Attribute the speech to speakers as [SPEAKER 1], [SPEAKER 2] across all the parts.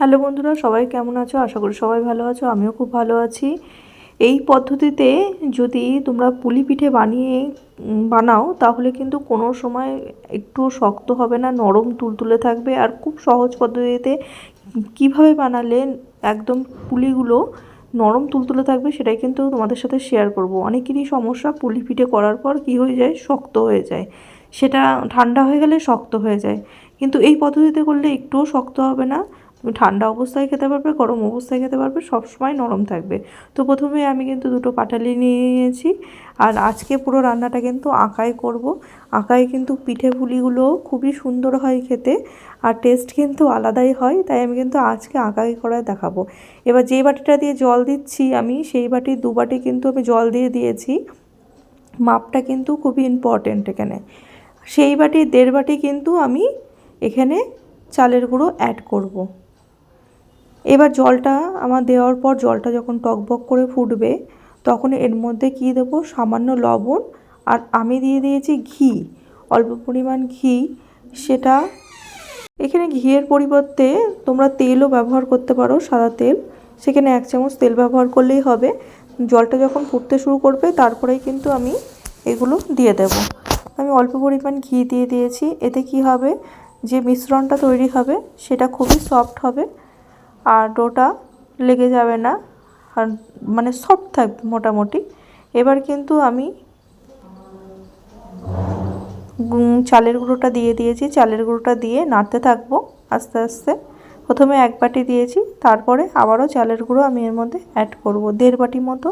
[SPEAKER 1] Hello বন্ধুরা, সবাই কেমন আছো? আশা করি সবাই ভালো আছো, আমিও খুব ভালো আছি। এই পদ্ধতিতে যদি তোমরা পুলি পিঠে বানিয়ে বানাও, তাহলে কিন্তু কোনো সময় একটু শক্ত হবে না, নরম তুলতুলে থাকবে। আর খুব সহজ পদ্ধতিতে কীভাবে বানালে একদম পুলিগুলো নরম তুলতুলে থাকবে সেটাই কিন্তু তোমাদের সাথে শেয়ার করব। অনেকেরই সমস্যা, পুলি পিঠে করার পর কি হয়ে যায়? শক্ত হয়ে যায়। সেটা ঠান্ডা হয়ে গেলে শক্ত হয়ে যায়। কিন্তু এই পদ্ধতিতে করলে একটুও শক্ত হবে না তুমি ঠান্ডা অবস্থায় খেতে পারবে, গরম অবস্থায় খেতে পারবে, সবসময় নরম থাকবে। তো প্রথমে আমি কিন্তু দুটো পাটালি নিয়ে নিয়েছি আর আজকে পুরো রান্নাটা কিন্তু আঁকায় করব। আঁকায় কিন্তু পিঠে পুলিগুলো খুবই সুন্দর হয় খেতে আর টেস্ট কিন্তু আলাদাই হয়, তাই আমি কিন্তু আজকে আঁকাই করায় দেখাবো। এবার যে বাটিটা দিয়ে জল দিচ্ছি আমি, সেই বাটি, দু বাটি কিন্তু আমি জল দিয়ে দিয়েছি। মাপটা কিন্তু খুবই ইম্পর্টেন্ট এখানে। সেই বাটি, দেড় বাটি কিন্তু আমি এখানে চালের গুঁড়ো অ্যাড করব। এবার জলটা আমার দেওয়ার পর জলটা যখন টকবক করে ফুটবে, তখন এর মধ্যে কী দেবো? সামান্য লবণ আর আমি দিয়ে দিয়েছি ঘি। অল্প পরিমাণ ঘি। সেটা এখানে ঘিয়ের পরিবর্তে তোমরা তেলও ব্যবহার করতে পারো, সাদা তেল। সেখানে এক চামচ তেল ব্যবহার করলেই হবে। জলটা যখন ফুটতে শুরু করবে, তারপরেই কিন্তু আমি এগুলো দিয়ে দেব। আমি অল্প পরিমাণ ঘি দিয়ে দিয়েছি। এতে কি হবে? যে মিশ্রণটা তৈরি হবে, সেটা খুবই সফট হবে। আর ডোটা লেগে যাবে না। আর মানে সফট থাকবে মোটামুটি। এবার কিন্তু আমি চালের গুঁড়োটা দিয়ে দিয়েছি। চালের গুঁড়োটা দিয়ে নাড়তে থাকব আস্তে আস্তে। প্রথমে এক বাটি দিয়েছি, তারপরে আবারও চালের গুঁড়ো আমি এর মধ্যে অ্যাড করব। দেড় বাটি মতো,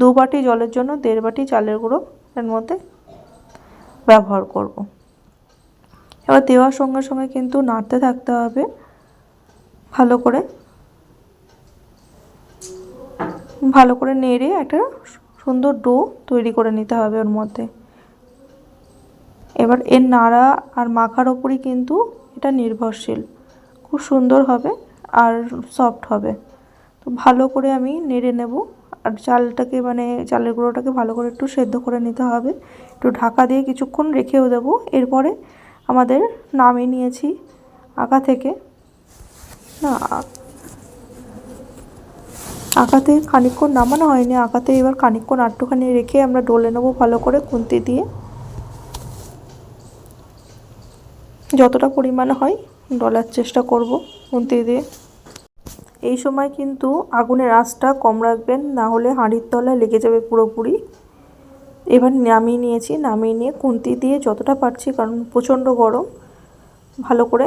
[SPEAKER 1] দু বাটি জলের জন্য দেড় বাটি চালের গুঁড়ো এর মধ্যে ব্যবহার করব। এবার দেওয়ার সঙ্গে সঙ্গে কিন্তু নাড়তে থাকতে হবে ভালো করে। ভালো করে নেড়ে একটা সুন্দর ডো তৈরি করে নিতে হবে ওর মধ্যে। এবার এর নাড়া আর মাখার ওপরই কিন্তু এটা নির্ভরশীল। খুব সুন্দর হবে আর সফট হবে। তো ভালো করে আমি নেড়ে নেব। আর চালটাকে মানে চালের গুঁড়োটাকে ভালো করে একটু সেদ্ধ করে নিতে হবে। একটু ঢাকা দিয়ে কিছুক্ষণ রেখেও দেবো। এরপরে আমাদের নামিয়ে নিয়েছি আঁকা থেকে। না আঁকাতে খানিকক্ষণ নামানো হয়নি আঁকাতে এবার খানিকক্ষণ আটটুখানি রেখে আমরা ডলে নেব ভালো করে খুন্তি দিয়ে। যতটা পরিমাণ হয় ডলার চেষ্টা করব খুন্তি দিয়ে। এই সময় কিন্তু আগুনের আঁচটা কম রাখবেন, না হলে হাঁড়ির তলায় লেগে যাবে পুরোপুরি। এবার নামিয়ে নিয়েছি, নামিয়ে নিয়ে খুন্তি দিয়ে যতটা পারছি, কারণ প্রচণ্ড গরম, ভালো করে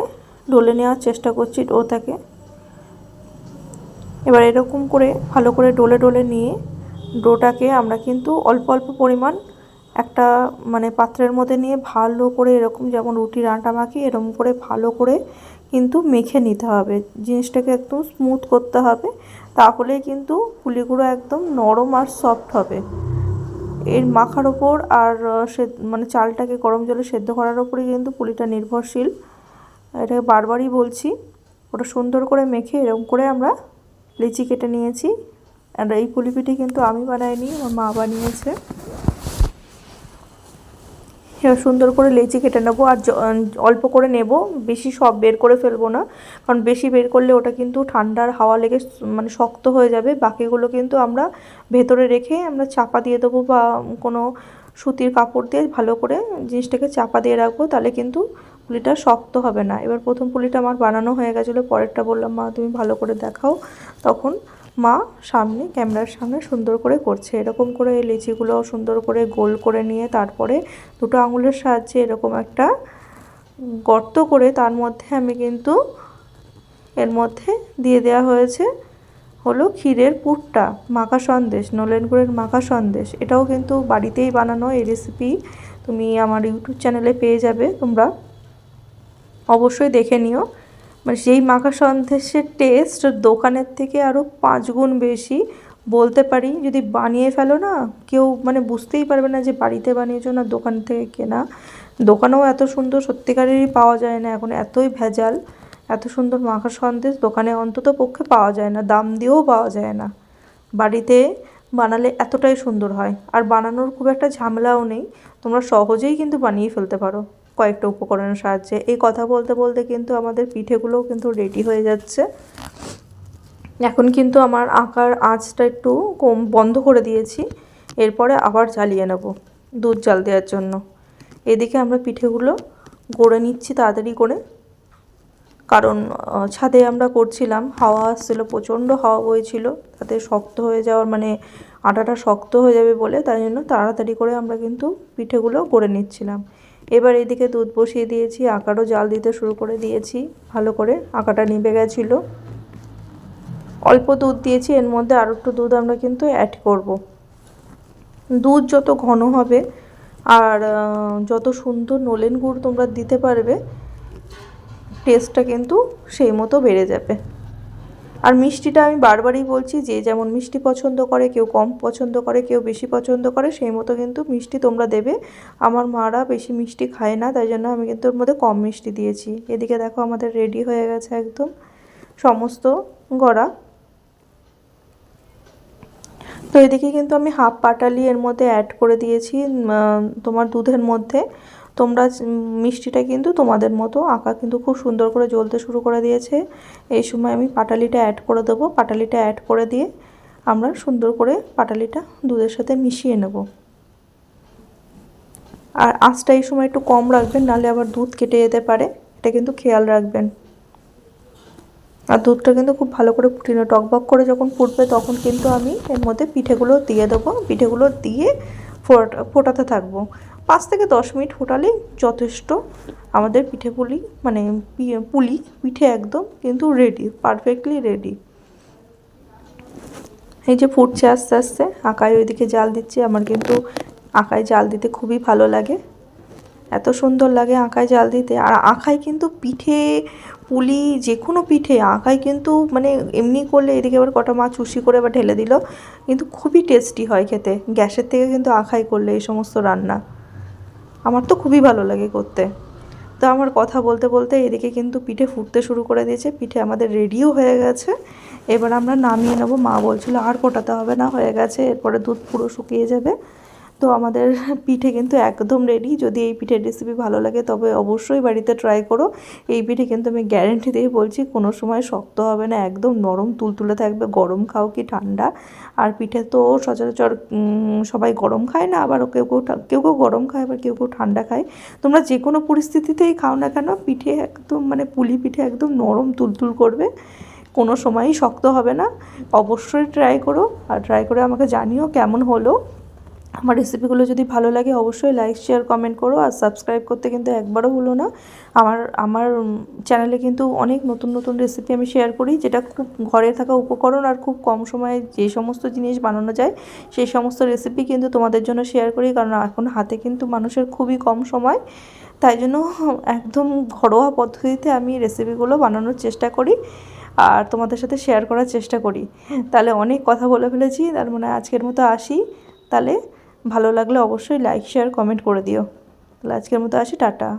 [SPEAKER 1] ডলে নেওয়ার চেষ্টা করছি ডোটাকে এবার এরকম করে ভালো করে ডলে ডলে নিয়ে ডোটাকে আমরা কিন্তু অল্প অল্প পরিমাণ একটা মানে পাত্রের মধ্যে নিয়ে ভালো করে এরকম যেমন রুটির আটা মাখি এরকম করে ভালো করে কিন্তু মেখে নিতে হবে। জিনিসটাকে একদম স্মুথ করতে হবে তাহলে কিন্তু পুলিগুলো একদম নরম আর সফট হবে। এর মাখার ওপর আর সে মানে চালটাকে গরম জলে সেদ্ধ করার ওপরেই কিন্তু পুলিটা নির্ভরশীল। এটাকে বারবারই বলছি, ওটা সুন্দর করে মেখে এরকম করে আমরা লিচি কেটে নিয়েছি। আর এই পুলিপিঠে কিন্তু আমি বানাইনি, আমার মা বানিয়েছে। সুন্দর করে লেচি কেটে নেব আর অল্প করে নেব, বেশি সব বের করে ফেলব না। কারণ বেশি বের করলে ওটা কিন্তু ঠান্ডার হাওয়া লেগে মানে শক্ত হয়ে যাবে। বাকিগুলো কিন্তু আমরা ভেতরে রেখে আমরা চাপা দিয়ে দেবো বা কোনো সুতির কাপড় দিয়ে ভালো করে জিনিসটাকে চাপা দিয়ে রাখব, তাহলে কিন্তু পুলিটা শক্ত হবে না। এবার প্রথম পুলিটা আমার বানানো হয়ে গেছিল, পরেরটা বললাম, মা, তুমি ভালো করে দেখাও। তখন মা সামনে, ক্যামেরার সামনে সুন্দর করে করছে। এরকম করে এই লিচিগুলো সুন্দর করে গোল করে নিয়ে তারপরে দুটো আঙুলের সাহায্যে এরকম একটা গর্ত করে তার মধ্যে আমি কিন্তু এর মধ্যে দিয়ে দেওয়া হয়েছে হলো ক্ষীরের পুরটা, মাখা সন্দেশ, নলেন মাখা সন্দেশ। এটাও কিন্তু বাড়িতেই বানানো এই রেসিপি তুমি আমার ইউটিউব চ্যানেলে পেয়ে যাবে, তোমরা অবশ্যই দেখে নিও। মানে সেই মাখা সন্দেশের টেস্ট দোকানের থেকে আরও পাঁচ গুণ বেশি। বলতে পারি, যদি বানিয়ে ফেলো না, কেউ মানে বুঝতেই পারবে না যে বাড়িতে বানিয়েছো না, দোকান থেকে কেনা। দোকানেও এত সুন্দর সত্যিকারেরই পাওয়া যায় না, এখন এতই ভেজাল, এত সুন্দর মাখা সন্দেশ দোকানে অন্তত পক্ষে পাওয়া যায় না, দাম দিয়েও পাওয়া যায় না। বাড়িতে বানালে এতটাই সুন্দর হয়, আর বানানোর খুব একটা ঝামেলাও নেই, তোমরা সহজেই কিন্তু বানিয়ে ফেলতে পারো। কয়েকটা উপকরণের সাহায্যে। এই কথা বলতে বলতে কিন্তু আমাদের পিঠেগুলোও কিন্তু রেডি হয়ে যাচ্ছে। এখন কিন্তু আমার আঁকার আঁচটা একটু কম বন্ধ করে দিয়েছি। এরপরে আবার জ্বালিয়ে নেব দুধ জাল দেওয়ার জন্য। এদিকে আমরা পিঠেগুলো গড়ে নিচ্ছি তাড়াতাড়ি করে। কারণ ছাদে আমরা করছিলাম, হাওয়া আসছিল, প্রচণ্ড হাওয়া বইছিল। তাতে শক্ত হয়ে যাওয়ার মানে আটাটা শক্ত হয়ে যাবে বলে তাই জন্য তাড়াতাড়ি করে আমরা কিন্তু পিঠেগুলো গড়ে নিচ্ছিলাম। এবার এদিকে দুধ বসিয়ে দিয়েছি, আঁকারও জাল দিতে শুরু করে দিয়েছি, ভালো করে আঁকাটা নিভে গেছিল। অল্প দুধ দিয়েছি, এর মধ্যে আরও একটু দুধ আমরা কিন্তু অ্যাড করব। দুধ যত ঘন হবে আর যত সুন্দর নলেন গুড় তোমরা দিতে পারবে টেস্টটা কিন্তু সেই মতো বেড়ে যাবে। আর মিষ্টিটা আমি বারবারই বলছি, যে যেমন মিষ্টি পছন্দ করে, কেউ কম পছন্দ করে, কেউ বেশি পছন্দ করে, সেই মতো কিন্তু মিষ্টি তোমরা দেবে। আমার মারা বেশি মিষ্টি খায় না, তাই জন্য আমি কিন্তু ওর মধ্যে কম মিষ্টি দিয়েছি। এদিকে দেখো আমাদের রেডি হয়ে গেছে একদম সমস্ত গড়া। তো এদিকে কিন্তু আমি হাফ পাটালি এর মধ্যে অ্যাড করে দিয়েছি তোমার দুধের মধ্যে। তোমরা মিষ্টিটা কিন্তু তোমাদের মতো আঁকা কিন্তু খুব সুন্দর করে জ্বলতে শুরু করে দিয়েছে। এই সময় আমি পাটালিটা অ্যাড করে দেবো। পাটালিটা অ্যাড করে দিয়ে আমরা সুন্দর করে পাটালিটা দুধের সাথে মিশিয়ে নেব। আর আঁচটা এই সময় একটু কম রাখবেন, নাহলে আবার দুধ কেটে যেতে পারে। এটা কিন্তু খেয়াল রাখবেন। আর দুধটা কিন্তু খুব ভালো করে ফুটিয়ে টকবক করে যখন ফুটবে তখন কিন্তু আমি এর মধ্যে পিঠেগুলো দিয়ে দেবো। পিঠেগুলো দিয়ে ফোটাতে থাকব। পাঁচ থেকে দশ মিনিট ফোটালেই যথেষ্ট আমাদের পিঠে পুলি মানে পুলি, পিঠে একদম কিন্তু রেডি পারফেক্টলি রেডি এই যে ফুটছে আস্তে আস্তে, আঁকায় ওইদিকে জাল দিচ্ছে, আমার কিন্তু আঁকায় জাল দিতে খুবই ভালো লাগে। এত সুন্দর লাগে আঁকায় জাল দিতে, আর আঁকায় কিন্তু পিঠে পুলি যে কোনো পিঠে আঁকায় কিন্তু মানে এমনি করলে এদিকে আবার কটা মাছ উসি করে আবার ঢেলে দিল। কিন্তু খুবই টেস্টি হয় খেতে। গ্যাসের থেকে কিন্তু আঁকায় করলে এই সমস্ত রান্না। আমার তো খুবই ভালো লাগে করতে। তো আমার কথা বলতে বলতে এদিকে কিন্তু পিঠে ফুটতে শুরু করে দিয়েছে। পিঠে আমাদের রেডিও হয়ে গেছে। এবার আমরা নামিয়ে নেব। মা বলছিল আর ফোটাতে হবে না, হয়ে গেছে। এরপরে দুধ পুরো শুকিয়ে যাবে। তো আমাদের পিঠে কিন্তু একদম রেডি যদি এই পিঠের রেসিপি ভালো লাগে, তবে অবশ্যই বাড়িতে ট্রাই করো। এই পিঠে কিন্তু আমি গ্যারেন্টি দিয়ে বলছি, কোনো সময় শক্ত হবে না, একদম নরম তুলতুলে থাকবে, গরম খাও কি ঠান্ডা। আর পিঠে তো সচরাচর সবাই গরম খায় না, আবার কেউ কেউ কেউ কেউ গরম খায়, আবার কেউ কেউ ঠান্ডা খায়। তোমরা যে কোনো পরিস্থিতিতেই খাও না কেন, পিঠে একদম মানে পুলি পিঠে একদম নরম তুলতুল করবে। কোনো সময়ই শক্ত হবে না। অবশ্যই ট্রাই করো, আর ট্রাই করে আমাকে জানিও কেমন হলো। আমার রেসিপিগুলো যদি ভালো লাগে অবশ্যই লাইক শেয়ার কমেন্ট করো আর সাবস্ক্রাইব করতে কিন্তু একবারও হলো না। আমার আমার চ্যানেলে কিন্তু অনেক নতুন নতুন রেসিপি আমি শেয়ার করি, যেটা খুব ঘরে থাকা উপকরণ আর খুব কম সময়ে যে সমস্ত জিনিস বানানো যায়, সেই সমস্ত রেসিপি কিন্তু তোমাদের জন্য শেয়ার করি, কারণ এখন হাতে কিন্তু মানুষের খুবই কম সময়। তাই জন্য একদম ঘরোয়া পদ্ধতিতে আমি রেসিপিগুলো বানানোর চেষ্টা করি আর তোমাদের সাথে শেয়ার করার চেষ্টা করি। তাহলে অনেক কথা বলে ফেলেছি, তার মানে আজকের মতো আসি। তাহলে ভালো লাগলে অবশ্যই লাইক শেয়ার কমেন্ট করে দিও। তাহলে আজকের মতো আসি টাটা।